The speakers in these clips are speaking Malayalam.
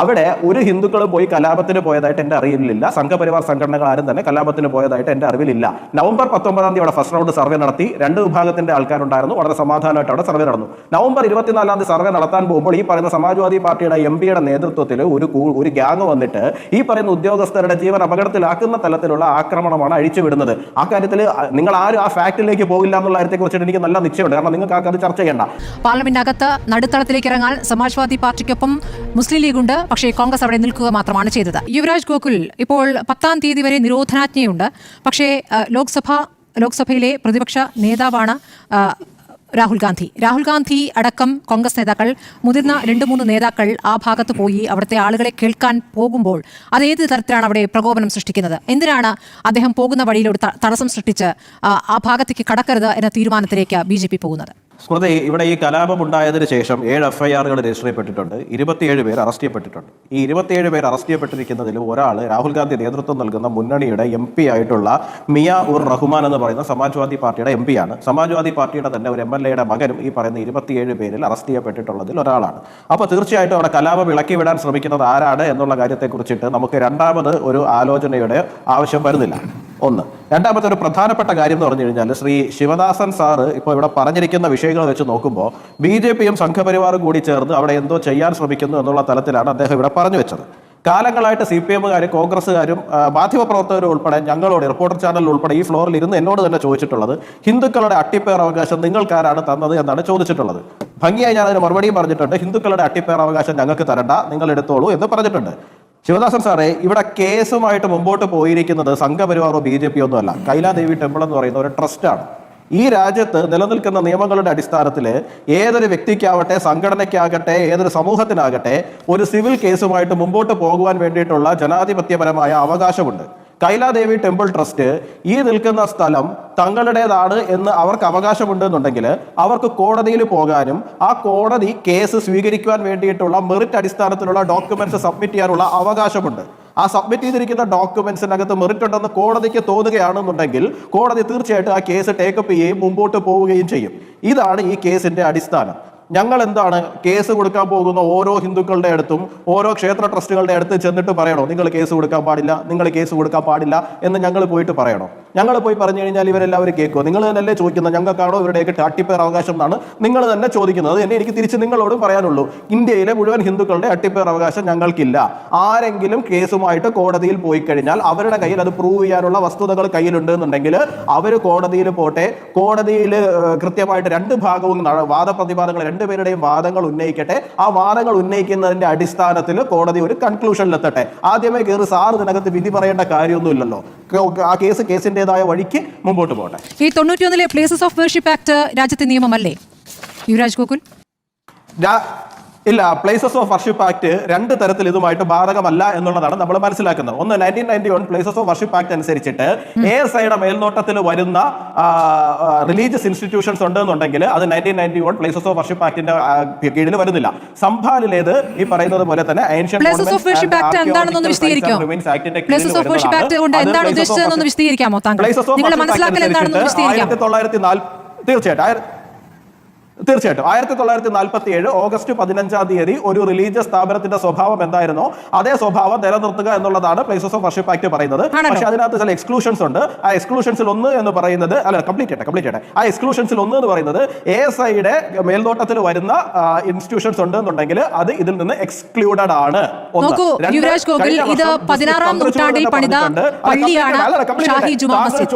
അവിടെ ഒരു ഹിന്ദുക്കൾ പോയി കലാപത്തിന് പോയതായിട്ട് എന്റെ അറിവിലില്ല. സംഘപരിവാർ സംഘടനകൾ ആരും തന്നെ കലാപത്തിന് പോയതായിട്ട് എന്റെ അറിവിലില്ല. നവംബർ പത്തൊമ്പതാം തീയതി അവിടെ ഫസ്റ്റ് റൗണ്ട് സർവേ നടത്തി. രണ്ട് വിഭാഗത്തിന്റെ ആൾക്കാരുണ്ടായിരുന്നു. വളരെ സമാധാനമായിട്ട് അവിടെ സർവേ നടന്നു. നവംബർ ഇരുപത്തിനാലാം തീയതി സർവേ നടത്താൻ പോകുമ്പോൾ ഈ പറയുന്ന സമാജ്വാദി പാർട്ടിയുടെ എം പിയുടെ നേതൃത്വത്തിൽ ഒരു ഒരു ഗ്യാങ് വന്നിട്ട് ഈ പറയുന്ന ഉദ്യോഗസ്ഥരുടെ ജീവൻ അപകടത്തിലാക്കുന്ന തലത്തിലുള്ള ആക്രമണമാണ് അഴിച്ചുവിടുന്നത് ആ കാര്യത്തിൽ നിങ്ങൾ ആരും ആ ഫാക്ടിലേക്ക് പോകില്ല എന്നുള്ള കാര്യത്തെ കുറിച്ചിട്ട് എനിക്ക് നല്ല നിശ്ചയമുണ്ട്. കാരണം നിങ്ങൾക്ക് ആ കാര്യം ചർച്ച ചെയ്യണ്ട. പാർലമെന്റിനകത്ത് നടുത്തളത്തിലേക്ക് ഇറങ്ങാൻ സമാജ്വാദി പാർട്ടിക്കൊപ്പം മുസ്ലിം ലീഗുണ്ട്. പക്ഷേ കോൺഗ്രസ് അവിടെ നിൽക്കുക മാത്രമാണ് ചെയ്തത്. യുവരാജ് ഗോകുൽ ഇപ്പോൾ പത്താം തീയതി വരെ നിരോധനാജ്ഞയുണ്ട്. പക്ഷേ ലോക്സഭ ലോക്സഭയിലെ പ്രതിപക്ഷ നേതാവാണ് രാഹുൽ ഗാന്ധി. രാഹുൽ ഗാന്ധി അടക്കം കോൺഗ്രസ് നേതാക്കൾ മുതിർന്ന രണ്ട് മൂന്ന് നേതാക്കൾ ആ ഭാഗത്ത് പോയി അവിടുത്തെ ആളുകളെ കേൾക്കാൻ പോകുമ്പോൾ അതേത് തരത്തിലാണ് അവിടെ പ്രകോപനം സൃഷ്ടിക്കുന്നത്? എന്തിനാണ് അദ്ദേഹം പോകുന്ന വഴിയിൽ ഒരു തടസ്സം സൃഷ്ടിച്ച് ആ, ഭാഗത്തേക്ക് കടക്കരുത് എന്ന തീരുമാനത്തിലേക്ക് ബി പോകുന്നത്? സ്മൃതി ഇവിടെ ഈ കലാപം ഉണ്ടായതിനു ശേഷം ഏഴ് എഫ് ഐ ആറുകൾ രജിസ്റ്റർ ചെയ്യപ്പെട്ടിട്ടുണ്ട് ഇരുപത്തിയേഴ് പേർ അറസ്റ്റ് ചെയ്യപ്പെട്ടിട്ടുണ്ട്. ഈ ഇരുപത്തിയേഴ് പേർ അറസ്റ്റ് ചെയ്യപ്പെട്ടിരിക്കുന്നതിൽ ഒരാൾ രാഹുൽ ഗാന്ധി നേതൃത്വം നൽകുന്ന മുന്നണിയുടെ എം പി ആയിട്ടുള്ള മിയ ഉർ റഹ്മാൻ എന്ന് പറയുന്ന സമാജ്വാദി പാർട്ടിയുടെ എം ആണ്. സമാജ്വാദി പാർട്ടിയുടെ തന്നെ ഒരു എം എൽ എയുടെ മകനും ഈ പറയുന്ന ഇരുപത്തിയേഴ് പേരിൽ അറസ്റ്റ് ചെയ്യപ്പെട്ടിട്ടുള്ളതിൽ ഒരാളാണ്. അപ്പോൾ തീർച്ചയായിട്ടും അവിടെ കലാപം ഇളക്കി വിടാൻ ശ്രമിക്കുന്നത് ആരാണ് എന്നുള്ള കാര്യത്തെക്കുറിച്ചിട്ട് നമുക്ക് രണ്ടാമത് ഒരു ആലോചനയുടെ ആവശ്യം വരുന്നില്ല. ഒന്ന്. രണ്ടാമത്തെ ഒരു പ്രധാനപ്പെട്ട കാര്യം എന്ന് പറഞ്ഞു കഴിഞ്ഞാൽ ശ്രീ ശിവദാസൻ സാറ് ഇപ്പോൾ ഇവിടെ പറഞ്ഞിരിക്കുന്ന വിഷയങ്ങൾ വെച്ച് നോക്കുമ്പോൾ ബി ജെ പിയും സംഘപരിവാറും കൂടി ചേർന്ന് അവിടെ എന്തോ ചെയ്യാൻ ശ്രമിക്കുന്നു എന്നുള്ള തലത്തിലാണ് അദ്ദേഹം ഇവിടെ പറഞ്ഞു വെച്ചത്. കാലങ്ങളായിട്ട് സി പി എമ്മുകാരും കോൺഗ്രസ്സുകാരും മാധ്യമപ്രവർത്തകരും ഉൾപ്പെടെ ഞങ്ങളോട് റിപ്പോർട്ടർ ചാനൽ ഉൾപ്പെടെ ഈ ഫ്ലോറിൽ ഇരുന്ന് എന്നോട് തന്നെ ചോദിച്ചിട്ടുള്ളത് ഹിന്ദുക്കളുടെ അട്ടിപ്പേർ അവകാശം നിങ്ങൾക്കാരാണ് തന്നത് എന്നാണ് ചോദിച്ചിട്ടുള്ളത്. ഭംഗിയായി ഞാൻ അതിന് മറുപടിയും പറഞ്ഞിട്ടുണ്ട്. ഹിന്ദുക്കളുടെ അട്ടിപ്പേർ അവകാശം ഞങ്ങൾക്ക് തരണ്ട നിങ്ങൾ എടുത്തോളൂ എന്ന് പറഞ്ഞിട്ടുണ്ട്. ശിവദാസൻ സാറേ ഇവിടെ കേസുമായിട്ട് മുമ്പോട്ട് പോയിരിക്കുന്നത് സംഘപരിവാറോ ബി ജെ പി ഒന്നും അല്ല കൈലാദേവി ടെമ്പിൾ എന്ന് പറയുന്ന ഒരു ട്രസ്റ്റാണ് ഈ രാജ്യത്ത് നിലനിൽക്കുന്ന നിയമങ്ങളുടെ അടിസ്ഥാനത്തിൽ ഏതൊരു വ്യക്തിക്കാവട്ടെ സംഘടനയ്ക്കാകട്ടെ ഏതൊരു സമൂഹത്തിനാകട്ടെ ഒരു സിവിൽ കേസുമായിട്ട് മുമ്പോട്ട് പോകുവാൻ വേണ്ടിയിട്ടുള്ള ജനാധിപത്യപരമായ അവകാശമുണ്ട്. കൈലാദേവി ടെമ്പിൾ ട്രസ്റ്റ് ഈ നിൽക്കുന്ന സ്ഥലം തങ്ങളുടേതാണ് എന്ന് അവർക്ക് അവകാശമുണ്ട് എന്നുണ്ടെങ്കിൽ അവർക്ക് കോടതിയിൽ പോകാനും ആ കോടതി കേസ് സ്വീകരിക്കുവാൻ വേണ്ടിയിട്ടുള്ള മെറിറ്റ് അടിസ്ഥാനത്തിലുള്ള ഡോക്യുമെന്റ്സ് സബ്മിറ്റ് ചെയ്യാനുള്ള അവകാശമുണ്ട്. ആ സബ്മിറ്റ് ചെയ്തിരിക്കുന്ന ഡോക്യുമെന്റ്സിനകത്ത് മെറിറ്റ് ഉണ്ടെന്ന് കോടതിക്ക് തോന്നുകയാണെന്നുണ്ടെങ്കിൽ കോടതി തീർച്ചയായിട്ടും ആ കേസ് ടേക്കപ്പ് ചെയ്യുകയും മുമ്പോട്ട് പോവുകയും ചെയ്യും. ഇതാണ് ഈ കേസിന്റെ അടിസ്ഥാനം. ഞങ്ങൾ എന്താണ് കേസ് കൊടുക്കാൻ പോകുന്ന ഓരോ ഹിന്ദുക്കളുടെ അടുത്തും ഓരോ ക്ഷേത്ര ട്രസ്റ്റുകളുടെ അടുത്ത് ചെന്നിട്ട് പറയണോ നിങ്ങൾ കേസ് കൊടുക്കാൻ പാടില്ല നിങ്ങൾ കേസ് കൊടുക്കാൻ പാടില്ല എന്ന് ഞങ്ങൾ പോയിട്ട് പറയണോ? ഞങ്ങൾ പോയി പറഞ്ഞു കഴിഞ്ഞാൽ ഇവരെല്ലാവരും കേൾക്കുമോ നിങ്ങൾ തന്നെയല്ലേ ചോദിക്കുന്നത് ഞങ്ങൾക്കാണോ ഇവരുടെയൊക്കെ അട്ടിപ്പേർ അവകാശം എന്നാണ്? നിങ്ങൾ തന്നെ ചോദിക്കുന്നത്. അത് എന്നെ എനിക്ക് തിരിച്ച് നിങ്ങളോടും പറയാനുള്ളൂ. ഇന്ത്യയിലെ മുഴുവൻ ഹിന്ദുക്കളുടെ അട്ടിപ്പേർ അവകാശം ഞങ്ങൾക്കില്ല. ആരെങ്കിലും കേസുമായിട്ട് കോടതിയിൽ പോയി കഴിഞ്ഞാൽ അവരുടെ കയ്യിൽ അത് പ്രൂവ് ചെയ്യാനുള്ള വസ്തുതകൾ കയ്യിലുണ്ട് എന്നുണ്ടെങ്കിൽ അവർ കോടതിയിൽ പോട്ടെ. കോടതിയിൽ കൃത്യമായിട്ട് രണ്ട് ഭാഗവും വാദപ്രതിവാദങ്ങൾ രണ്ടുപേരുടെയും വാദങ്ങൾ ഉന്നയിക്കട്ടെ. ആ വാദങ്ങൾ ഉന്നയിക്കുന്നതിന്റെ അടിസ്ഥാനത്തിൽ കോടതി ഒരു കൺക്ലൂഷനിലെത്തട്ടെ ആദ്യമേ കയറി സാറ് ഇതിനകത്ത് വിധി പറയേണ്ട കാര്യമൊന്നുമില്ലല്ലോ. ആ കേസ് കേസിന്റെതായ വഴിക്ക് മുമ്പോട്ട് പോകട്ടെ ഈ തൊണ്ണൂറ്റിയൊന്നിലെ പ്ലേസസ് ഓഫ് വേർഷിപ്പ് ആക്ട് രാജ്യത്തെ നിയമമല്ലേ? യുവരാജ് ഗോകുൽ. ഇല്ല പ്ലേസസ് ഓഫ് വർഷിപ്പ് ആക്ട് രണ്ട് തരത്തിൽ ഇതുമായിട്ട് ബാധകമല്ല എന്നുള്ളതാണ് നമ്മൾ മനസ്സിലാക്കുന്നത്. ഒന്ന് nineteen ninety one places of worship act അനുസരിച്ചിട്ട് എ എസ് ഐയുടെ മേൽനോട്ടത്തിൽ വരുന്ന റിലീജിയസ് ഇൻസ്റ്റിറ്റ്യൂഷൻസ് ഉണ്ട് എന്നുണ്ടെങ്കിൽ അത് nineteen ninety one places of worship ആക്ടിന്റെ കീഴിൽ വരുന്നില്ല. സംഭാലിലേത് ഈ പറയുന്നത് പോലെ തന്നെ? ആയിരത്തി തൊള്ളായിരത്തി നാല് തീർച്ചയായിട്ടും തീർച്ചയായിട്ടും. ആയിരത്തി തൊള്ളായിരത്തി നാൽപ്പത്തി ഏഴ് ഓഗസ്റ്റ് പതിനഞ്ചാം തീയതി ഒരു റിലീജിയസ് സ്ഥാപനത്തിന്റെ സ്വഭാവം എന്തായിരുന്നോ? അതേ സ്വഭാവം നിലനിർത്തുക എന്നുള്ളതാണ് പ്ലേസസ് ഓഫ് വർഷിപ്പ് ആക്ട് പറയുന്നത്. പക്ഷെ അതിനകത്ത് ചില എക്സ്ക്ലൂഷൻസ് ഉണ്ട്. ആ എക്സ്ക്ലൂഷൻസിൽ ഒന്ന് എന്ന് പറയുന്നത് അല്ല കംപ്ലീറ്റ് ചെയ്യട്ടെ കംപ്ലീറ്റ് ചെയ്യട്ടെ. ആ എക്സ്ക്ലൂഷൻസിൽ ഒന്ന് എന്ന് പറയുന്നത് എ എസ് ഐയുടെ മേൽനോട്ടത്തിൽ വരുന്ന ഇൻസ്റ്റിറ്റ്യൂഷൻസ് ഉണ്ട് എന്നുണ്ടെങ്കിൽ അത് ഇതിൽ നിന്ന് എക്സ്ക്ലൂഡഡ് ആണ്.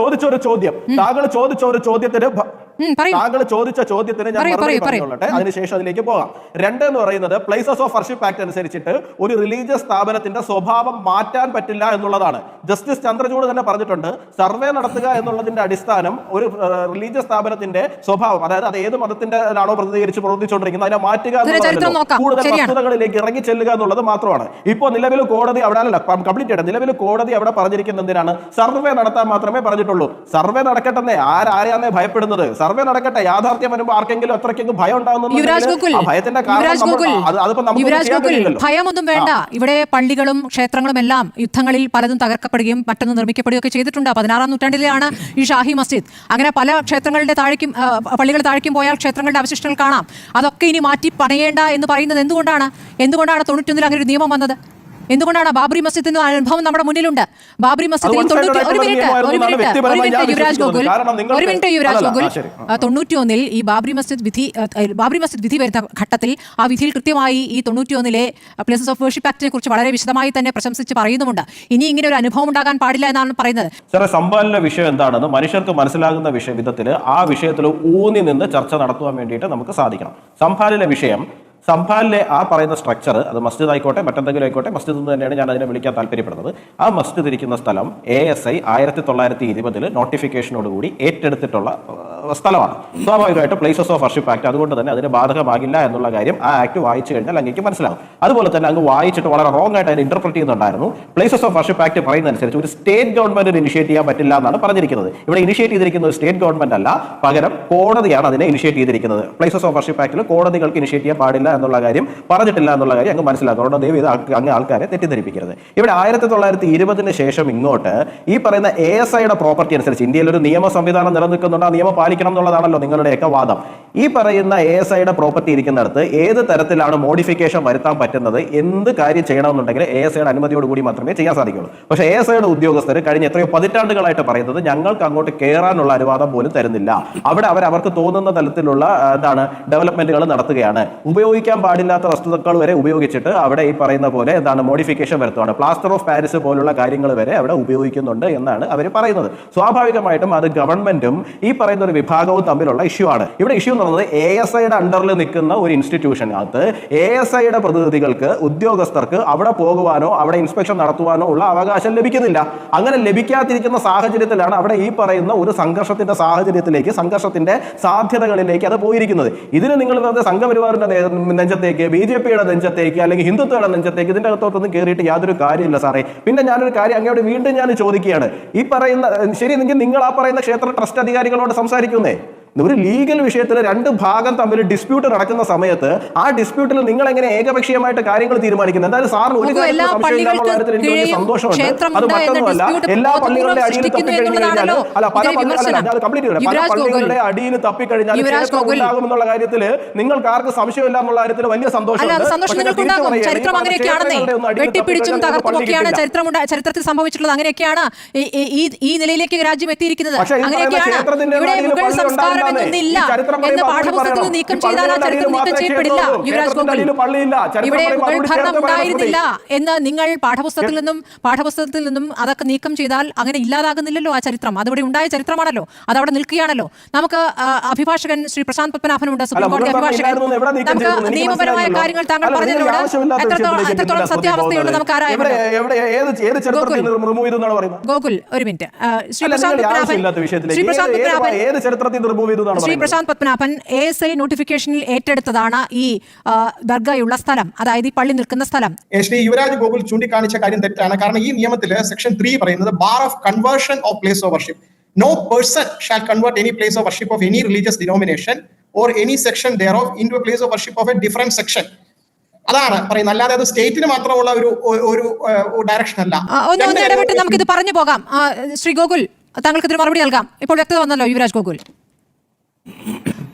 ചോദിച്ചൊരു ചോദ്യം. താങ്കൾ ചോദിച്ച ഒരു ചോദ്യത്തിന്. താങ്കൾ ചോദിച്ച ചോദ്യത്തിന് ഞാൻ മറുപടി. പറഞ്ഞോളട്ടെ അതിനുശേഷം അതിലേക്ക് പോകാം. രണ്ട് എന്ന് പറയുന്നത് പ്ലേസസ് ഓഫ് വർഷിപ്പ് ആക്ട് അനുസരിച്ചിട്ട് ഒരു റിലീജിയസ് സ്ഥാപനത്തിന്റെ സ്വഭാവം മാറ്റാൻ പറ്റില്ല എന്നുള്ളതാണ്. ജസ്റ്റിസ് ചന്ദ്രചൂഡ് തന്നെ പറഞ്ഞിട്ടുണ്ട് സർവേ നടത്തുക എന്നുള്ളതിന്റെ അടിസ്ഥാനം ഒരു റിലീജിയസ് സ്ഥാപനത്തിന്റെ സ്വഭാവം അതായത് അത് ഏത് മതത്തിന്റെ ആണോ പ്രതികരിച്ച് പ്രവർത്തിച്ചുകൊണ്ടിരിക്കുന്നത് അതിനെ മാറ്റുക. കൂടുതൽ. വസ്തുതകളിലേക്ക് ഇറങ്ങി ചെല്ലുക എന്നുള്ളത് മാത്രമാണ്. ഇപ്പോൾ നിലവിൽ കോടതി അവിടെ അല്ല കംപ്ലീറ്റ് ചെയ്യട്ടെ നിലവിൽ കോടതി അവിടെ പറഞ്ഞിരിക്കുന്നത് എന്തിനാണ്? സർവേ നടത്താൻ മാത്രമേ പറഞ്ഞിട്ടുള്ളൂ. സർവേ നടക്കട്ടെന്നേ. ആരാരെയാന്നേ ഭയപ്പെടുന്നത്? സർവേ സർവേ നടക്കട്ടെ. യാഥാർത്ഥ്യം വരുമ്പോൾ ആർക്കെങ്കിലും എത്രയ്ക്കെങ്കിലും ഭയം ഉണ്ടാകുന്നു ഭയത്തിന്റെ കാരണം. ഭയമൊന്നും വേണ്ട. ഇവിടെ പള്ളികളും ക്ഷേത്രങ്ങളും എല്ലാം യുദ്ധങ്ങളിൽ പലതും തകർക്കപ്പെടുകയും മറ്റൊന്ന് നിർമ്മിക്കപ്പെടുകയും ഒക്കെ ചെയ്തിട്ടുണ്ട്. പതിനാറാം നൂറ്റാണ്ടിലെയാണ് ഈ ഷാഹി മസ്ജിദ്. അങ്ങനെ പല ക്ഷേത്രങ്ങളുടെ താഴേക്കും പള്ളികൾ താഴേക്കും പോയാൽ ക്ഷേത്രങ്ങളുടെ അവശിഷ്ടങ്ങൾ കാണാം. അതൊക്കെ ഇനി മാറ്റി പണയേണ്ട എന്ന് പറയുന്നത് എന്തുകൊണ്ടാണ്? എന്തുകൊണ്ടാണ് തൊണ്ണൂറ്റൊന്നിൽ അങ്ങനെ ഒരു നിയമം വന്നത്? എന്തുകൊണ്ടാണ് ബാബറി മസ്ജിദ് എന്ന അനുഭവം നമ്മുടെ മുന്നിലുണ്ട്? ബാബറി മസ്ജിദിൽ തൊണ്ണൂറ്റി ഒരു മിനിറ്റ് ഒരു നിയമമായിരുന്നു മിനിറ്റ് ഒരു മിനിറ്റ് യുവരാജ് ഗോകുൽ ഒരു മിനിറ്റ് യുവരാജ് ഗോകുൽ. തൊണ്ണൂറ്റി ഒന്നിൽ ഈ ബാബറി മസ്ജിദ് വിധി ബാബറി മസ്ജിദ് വിധി വരുന്ന ഘട്ടത്തിൽ ആ വിധിയിൽ കൃത്യമായി ഈ തൊണ്ണൂറ്റിയൊന്നിലെ പ്ലേസസ് ഓഫ് വേർഷിപ്പ് ആക്ടിനെ കുറിച്ച് വളരെ വിശദമായി തന്നെ പ്രശംസിച്ച് പറയുന്നുമുണ്ട്. ഇനി ഇങ്ങനെ ഒരു അനുഭവം ഉണ്ടാകാൻ പാടില്ല എന്നാണ് പറയുന്നത്. സാറേ സംഭാലിന്റെ വിഷയം എന്താണെന്ന് മനുഷ്യർക്ക് മനസ്സിലാകുന്ന വിഷയ വിധത്തിൽ ആ വിഷയത്തിൽ ഊന്നി നിന്ന് ചർച്ച നടത്തുവാൻ വേണ്ടിയിട്ട് നമുക്ക് സാധിക്കണം. സംഭാലിലെ വിഷയം സംഭാലിലെ ആ പറയുന്ന സ്ട്രക്ചർ അത് മസ്ജിദ് ആയിക്കോട്ടെ മറ്റെന്തെങ്കിലും ആയിക്കോട്ടെ മസ്ജിദ് എന്ന് തന്നെയാണ് ഞാൻ അതിനെ വിളിക്കാൻ താല്പര്യപ്പെടുന്നത്. ആ മസ്ജിദ് ഇരിക്കുന്ന സ്ഥലം എ എസ് ഐ ആയിരത്തി തൊള്ളായിരത്തി ഇരുപതിൽ നോട്ടിഫിക്കേഷനോടുകൂടി ഏറ്റെടുത്തിട്ടുള്ള സ്ഥലമാണ്. സ്വാഭാവികമായിട്ട് പ്ലേസസ് ഓഫ് വർഷിപ്പ് ആക്ട് അതുകൊണ്ട് തന്നെ അതിന് ബാധകമാകില്ല എന്നുള്ള കാര്യം ആ ആക്ട് വായിച്ചു കഴിഞ്ഞാൽ അങ്ങേക്ക് മനസ്സിലാകും അതുപോലെ തന്നെ അങ്ങ് വായിച്ചിട്ട് വളരെ റോങ് ആയിട്ട് അതിനെ ഇന്റർപ്രറ്റ് ചെയ്യുന്നുണ്ടായിരുന്നു. പ്ലേസസ് ഓഫ് വർഷിപ്പ് ആക്ട് പറയുന്നതനുസരിച്ച് ഒരു സ്റ്റേറ്റ് ഗവൺമെന്റിന് ഇനിഷ്യേറ്റ് ചെയ്യാൻ പറ്റില്ല എന്നാണ് പറഞ്ഞിരിക്കുന്നത്. ഇവിടെ ഇനിഷ്യേറ്റ് ചെയ്തിരിക്കുന്നത് സ്റ്റേറ്റ് ഗവൺമെന്റ് അല്ല പകരം കോടതിയാണ് അതിനെ ഇനിഷ്യേറ്റ് ചെയ്തിരിക്കുന്നത്. പ്ലേസസ് ഓഫ് വർഷിപ്പ് ആക്ടിൽ കോടതികൾക്ക് ഇനിഷ്യേറ്റ് ചെയ്യാൻ പാടില്ല എന്നുള്ള കാര്യം പറഞ്ഞിട്ടില്ല എന്നുള്ള കാര്യം അങ്ങ് മനസ്സിലാക്കും. അതുകൊണ്ട് ദൈവം ഇത് അങ്ങ് ആൾക്കാരെ തെറ്റിദ്ധരിപ്പിക്കരുത്. ഇവിടെ ആയിരത്തി തൊള്ളായിരത്തി ഇരുപതിന് ശേഷം ഇങ്ങോട്ട് ഈ പറയുന്ന എ എസ് ഐയുടെ പ്രോപ്പർട്ടി അനുസരിച്ച് ഇന്ത്യയിൽ ഒരു നിയമ സംവിധാനം നിലനിൽക്കുന്നുണ്ട്. ആ നിയമം പാലിക്കണം എന്നുള്ളതാണല്ലോ നിങ്ങളുടെയൊക്കെ വാദം. ഈ പറയുന്ന എ എസ് ഐയുടെ പ്രോപ്പർട്ടി ഇരിക്കുന്നിടത്ത് ഏത് തരത്തിലാണ് മോഡിഫിക്കേഷൻ വരുത്താൻ പറ്റുന്നത്? എന്ത് കാര്യം ചെയ്യണമെന്നുണ്ടെങ്കിൽ എ എസ് ഐയുടെ അനുമതിയോട് കൂടി മാത്രമേ ചെയ്യാൻ സാധിക്കുള്ളൂ. പക്ഷേ എ എസ് ഐയുടെ ഉദ്യോഗസ്ഥർ കഴിഞ്ഞ എത്രയോ പതിറ്റാണ്ടുകളായിട്ട് പറയുന്നത് ഞങ്ങൾക്ക് അങ്ങോട്ട് കയറാനുള്ള അനുവാദം പോലും തരുന്നില്ല. അവിടെ അവർ അവർക്ക് തോന്നുന്ന തലത്തിലുള്ള എന്താണ് ഡെവലപ്മെന്റുകൾ നടത്തുകയാണ്. ഉപയോഗിക്കാൻ പാടില്ലാത്ത വസ്തുക്കൾ വരെ ഉപയോഗിച്ചിട്ട് അവിടെ ഈ പറയുന്ന പോലെ എന്താണ് മോഡിഫിക്കേഷൻ വരുത്തുകയാണ് പ്ലാസ്റ്റർ ഓഫ് പാരീസ് പോലുള്ള കാര്യങ്ങൾ വരെ അവിടെ ഉപയോഗിക്കുന്നുണ്ട് എന്നാണ് അവർ പറയുന്നത്. സ്വാഭാവികമായിട്ടും അത് ഗവൺമെന്റും ഈ പറയുന്ന ഒരു വിഭാഗവും തമ്മിലുള്ള ഇഷ്യൂ ആണ്. ഇവിടെ ഇഷ്യൂ എന്ന് പറയുന്നത് എ എസ് ഐയുടെ അണ്ടറിൽ നിൽക്കുന്ന ഒരു ഇൻസ്റ്റിറ്റ്യൂഷനകത്ത് എ എസ് ഐയുടെ പ്രതിനിധികൾക്ക് ഉദ്യോഗസ്ഥർക്ക് അവിടെ പോകുവാനോ അവിടെ ഇൻസ്പെക്ഷൻ നടത്തുവാനോ ഉള്ള അവകാശം ലഭിക്കുന്നില്ല. അങ്ങനെ ലഭിക്കാതിരിക്കുന്ന സാഹചര്യത്തിലാണ് അവിടെ ഈ പറയുന്ന ഒരു സംഘർഷത്തിന്റെ സാഹചര്യത്തിലേക്ക് സംഘർഷത്തിന്റെ സാധ്യതകളിലേക്ക് അത് പോയിരിക്കുന്നത്. ഇതിന് നിങ്ങൾ സംഘപരിവാറിന്റെ നെഞ്ചത്തേക്ക് ബി ജെ പിയുടെ നെഞ്ചത്തേക്ക് അല്ലെങ്കിൽ ഹിന്ദുത്വയുടെ നെഞ്ചത്തേക്ക് ഇതിന്റെ അകത്തോട്ടൊന്നും കയറിയിട്ട് യാതൊരു കാര്യമില്ല സാറേ. പിന്നെ ഞാനൊരു കാര്യം അങ്ങോട്ട് വീണ്ടും ഞാൻ ചോദിക്കുകയാണ്. ഈ പറയുന്ന ശരി നിങ്ങൾ ആ പറയുന്ന ക്ഷേത്ര ട്രസ്റ്റ് അധികാരികളോട് സംസാരിക്കുന്നേ? ഒരു ലീഗൽ വിഷയത്തിൽ രണ്ട് ഭാഗം തമ്മിൽ ഡിസ്പ്യൂട്ട് നടക്കുന്ന സമയത്ത് ആ ഡിസ്പ്യൂട്ടിൽ നിങ്ങൾ എങ്ങനെ ഏകപക്ഷീയമായിട്ട് കാര്യങ്ങൾ തീരുമാനിക്കുന്നത് എന്തായാലും സാറിന് ഒരു എന്നുള്ള കാര്യത്തിൽ എനിക്ക് വലിയ സന്തോഷമുണ്ട്. അത് മറ്റൊന്നുമല്ല. എല്ലാ പള്ളികളുടെ അടിയിൽ തപ്പിക്കഴിഞ്ഞാൽ അല്ല പല പള്ളികളുടെ കംപ്ലീറ്റ് പല. പള്ളികളുടെ അടിയിൽ തപ്പിക്കഴിഞ്ഞാൽ ഉണ്ടാകുമെന്നുള്ള കാര്യത്തിൽ നിങ്ങൾക്ക് ആർക്ക് സംശയമില്ല എന്നുള്ള കാര്യത്തിൽ വലിയ സന്തോഷം സന്തോഷം നിങ്ങൾക്കുണ്ടാകും. ചരിത്രം അങ്ങനെയൊക്കെയാണെന്നേ. വെട്ടിപ്പിടിച്ചും തകർത്തുമൊക്കെയാണ് ചരിത്രം ഉണ്ടാ- ചരിത്രത്തിൽ സംഭവിച്ചിട്ടുള്ളത് അങ്ങനെയൊക്കെയാണ് ഈ- ഈ- നിലയിലേക്ക് രാജ്യം എത്തിയിരിക്കുന്നത്. അങ്ങനെയൊക്കെയാണ് ഇവിടെ മുഗൾ സംസ്കാരം ചരിത്രം എന്ന് പാഠപുസ്തകത്തിൽ നീക്കം ചെയ്താൽ ആ ചരിത്രം നീക്കം ചെയ്യപ്പെടില്ല. യുവരാജ് ഗോകുൽ ഇവിടെ മുഗൾ ഭരണം ഉണ്ടായിരുന്നില്ല എന്ന് നിങ്ങൾ പാഠപുസ്തകത്തിൽ നിന്നും പാഠപുസ്തകത്തിൽ നിന്നും അതൊക്കെ നീക്കം ചെയ്താൽ അങ്ങനെ ഇല്ലാതാകുന്നില്ലല്ലോ ആ ചരിത്രം. അതിവിടെ ഉണ്ടായ ചരിത്രമാണല്ലോ. അതവിടെ നിൽക്കുകയാണല്ലോ. നമുക്ക് അഭിഭാഷകൻ ശ്രീ പ്രശാന്ത് പത്മനാഭനുണ്ട് സുപ്രീം കോടതി അഭിഭാഷകൻ. നമുക്ക് നിയമപരമായ കാര്യങ്ങൾ താങ്കൾ പറഞ്ഞതിനോട് എത്രത്തോളം എത്രത്തോളം സത്യാവസ്ഥയുണ്ട് നമുക്ക് പറയുന്നത്? ഗോകുൽ ഒരു minute. Shri Prashant Padmanabhan. Shri Prashant Padmanabhan. Shri Prashant Padmanabhan A S I നോട്ടിഫിക്കേഷനിൽ ഏറ്റെടുത്തതാണ് ഈ ദർഗയുള്ള സ്ഥലം. അതായത് ഈ പള്ളി നിൽക്കുന്ന സ്ഥലം. ശ്രീ യുവരാജ് ഗോകുൽ ചൂണ്ടിക്കാണിച്ച കാര്യം തെറ്റാണ്. കാരണം ഈ നിയമത്തിൽ സെക്ഷൻ ത്രീ പറയുന്നത് bar of conversion of place of worship no person shall convert any place of worship of any religious denomination or any section thereof into place of worship of a different section അതാണ് പറയുന്നത്. അല്ലാതെ അത് സ്റ്റേറ്റിന് മാത്രമുള്ള ഒരു ഒരു- ഡയറക്ഷൻ അല്ല. നമുക്ക് ഒന്ന് ഒന്ന് ഇടപെട്ട് നമുക്കിത് പറഞ്ഞു പോകാം. ശ്രീ ഗോകുൽ താങ്കൾക്ക് ഇതിന് മറുപടി നൽകാം. ഇപ്പോൾ വ്യക്തത വന്നല്ലോ യുവരാജ് ഗോകുൽ.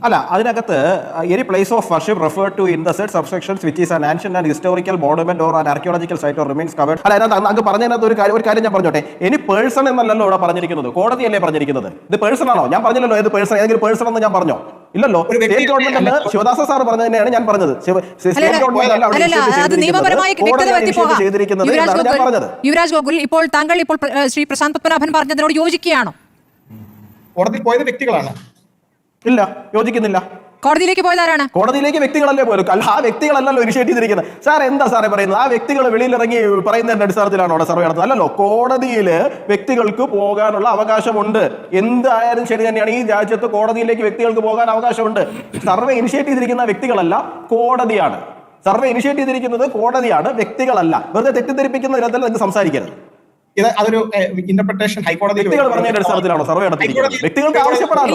അല്ല അതിനകത്ത് any place of worship refer to in the said subsections which is an ancient and historical monument or an archaeological site or remains covered അല്ല അതിനകത്ത് അങ്ങ് പറഞ്ഞതിനകത്ത് ഒരു കാര്യം ഒരു കാര്യം ഞാൻ പറഞ്ഞോട്ടെ. എനി പേഴ്സൺ എന്നല്ലല്ലോ ഇവിടെ പറഞ്ഞിരിക്കുന്നത്. കോടതിയല്ലേ പറഞ്ഞിരിക്കുന്നത്. ഇത് പേഴ്സൺ ആണോ? ഞാൻ പറഞ്ഞില്ലല്ലോ ഏത് പേഴ്സൺ ഏതെങ്കിലും പേഴ്സൺ എന്ന് ഞാൻ പറഞ്ഞോ? ഇല്ലല്ലോ. സ്റ്റേറ്റ് ഗവൺമെന്റ് അല്ല ശിവദാസ സാർ പറഞ്ഞത്. തന്നെയാണ് ഞാൻ പറഞ്ഞത് സ്റ്റേറ്റ് ഗവൺമെന്റ് അല്ല അവിടെ ചെയ്തിരിക്കുന്നത്. ഞാൻ പറഞ്ഞത്. യുവരാജ് ഗോകുൽ ഇപ്പോൾ താങ്കൾ ഇപ്പോൾ ശ്രീ പ്രശാന്ത് പത്മനാഭൻ പറഞ്ഞതിനോട് യോജിക്കുകയാണോ? കോടതി പോയത് വ്യക്തികളാണ്. ഇല്ല യോജിക്കുന്നില്ല. കോടതിയിലേക്ക് പോയതാരാണ് കോടതിയിലേക്ക് വ്യക്തികളല്ലേ പോലും അല്ല ആ വ്യക്തികളല്ലല്ലോ ഇനിഷ്യേറ്റ് ചെയ്തിരിക്കുന്നത്. സാർ എന്താ സാറേ പറയുന്നത്? ആ വ്യക്തികൾ വെളിയിലിറങ്ങി പറയുന്നതിന്റെ അടിസ്ഥാനത്തിലാണോ അവിടെ സർവേ നടത്തുന്നത്? അല്ലല്ലോ കോടതിയിൽ വ്യക്തികൾക്ക് പോകാനുള്ള അവകാശമുണ്ട്. എന്തായാലും ശരി തന്നെയാണ്. ഈ രാജ്യത്ത് കോടതിയിലേക്ക് വ്യക്തികൾക്ക് പോകാൻ അവകാശമുണ്ട്. സർവേ ഇനിഷ്യേറ്റ് ചെയ്തിരിക്കുന്ന വ്യക്തികളല്ല കോടതിയാണ്. സർവേ ഇനിഷ്യേറ്റ് ചെയ്തിരിക്കുന്നത് കോടതിയാണ് വ്യക്തികളല്ല. വെറുതെ തെറ്റിദ്ധരിപ്പിക്കുന്ന തരത്തിൽ നിങ്ങൾക്ക് സംസാരിക്കരുത്. ഇത് അതൊരു ഇന്റർപ്രിട്ടേഷൻ ഹൈക്കോടതിയിൽ വ്യക്തികൾക്ക്. ആവശ്യപ്പെടാം.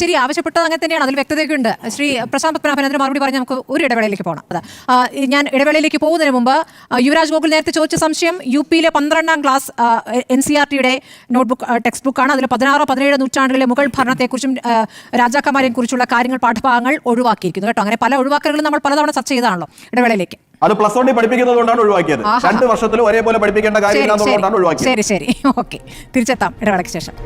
ശരി ആവശ്യപ്പെട്ടത് അങ്ങനെ തന്നെയാണ്. അതിൽ വ്യക്തതയൊക്കെ ഉണ്ട് ശ്രീ പ്രശാന്ത് പത്മനാഭൻ അതിന് മറുപടി പറഞ്ഞ് നമുക്ക് ഒരു ഇടവേളയിലേക്ക് പോകണം അതാ ഞാൻ ഇടവേളയിലേക്ക് പോകുന്നതിന് മുമ്പ് യുവരാജ് ഗോകുൽ നേരത്തെ ചോദിച്ച സംശയം യു പിയിലെ പന്ത്രണ്ടാം ക്ലാസ് എൻ സി ആർ ടിയുടെ നോട്ട്ബുക്ക് ടെക്സ്റ്റ് ബുക്കാണ് അതിൽ പതിനാറ് പതിനേഴ് നൂറ്റാണ്ടുകളിലെ മുഗൾ ഭരണത്തെക്കുറിച്ചും രാജാക്കന്മാരെയും കുറിച്ചുള്ള കാര്യങ്ങൾ പാഠഭാഗങ്ങൾ ഒഴിവാക്കിയിരിക്കുന്നു കേട്ടോ. അങ്ങനെ പല ഒഴിവാക്കലുകളും നമ്മൾ പലതവണ ചർച്ച ചെയ്തതാണല്ലോ ഇടവേളയിലേക്ക് അത് പ്ലസ് വണ്ണി പഠിപ്പിക്കുന്നത് കൊണ്ടാണ് ഒഴിവാക്കിയത്. രണ്ട് വർഷത്തിൽ ഒരേപോലെ പഠിപ്പിക്കേണ്ട കാര്യം കാര്യമില്ല എന്നുള്ളതുകൊണ്ടാണ് ഒഴിവാക്കിയത്. ശരി ശരി. ഓക്കെ. തിരിച്ചെത്താം. ഇടവേളയ്ക്ക് ശേഷം.